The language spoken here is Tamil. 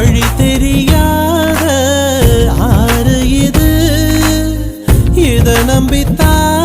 வழி தெரியாத ஆறு இது. இதை நம்பித்தான்